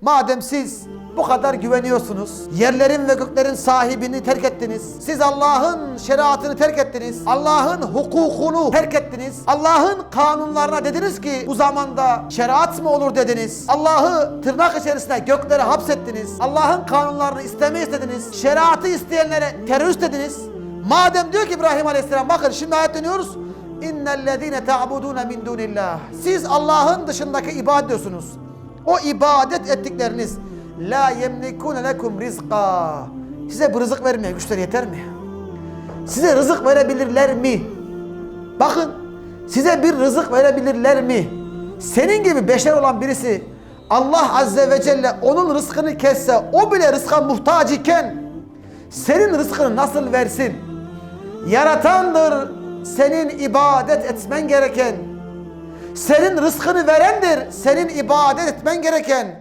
Madem siz bu kadar güveniyorsunuz, yerlerin ve göklerin sahibini terk ettiniz, siz Allah'ın şeriatını terk ettiniz, Allah'ın hukukunu terk ettiniz, Allah'ın kanunlarına dediniz ki bu zamanda şeriat mı olur dediniz, Allah'ı tırnak içerisine göklere hapsettiniz, Allah'ın kanunlarını istemeyi istediniz, şeriatı isteyenlere terörist dediniz. Madem diyor ki İbrahim Aleyhisselam bakın şimdi ayet dönüyoruz. İnnellezîne ta'budûne min dûnillah. Siz Allah'ın dışındaki ibadet ediyorsunuz. O ibadet ettikleriniz la yemlikune lekum rizqa. Size bu rızık vermeye güçleri yeter mi? Size rızık verebilirler mi? Bakın size bir rızık verebilirler mi? Senin gibi beşer olan birisi Allah Azze ve Celle onun rızkını kesse o bile rızka muhtaç iken senin rızkını nasıl versin? Yaratandır senin ibadet etmen gereken. Senin rızkını verendir senin ibadet etmen gereken.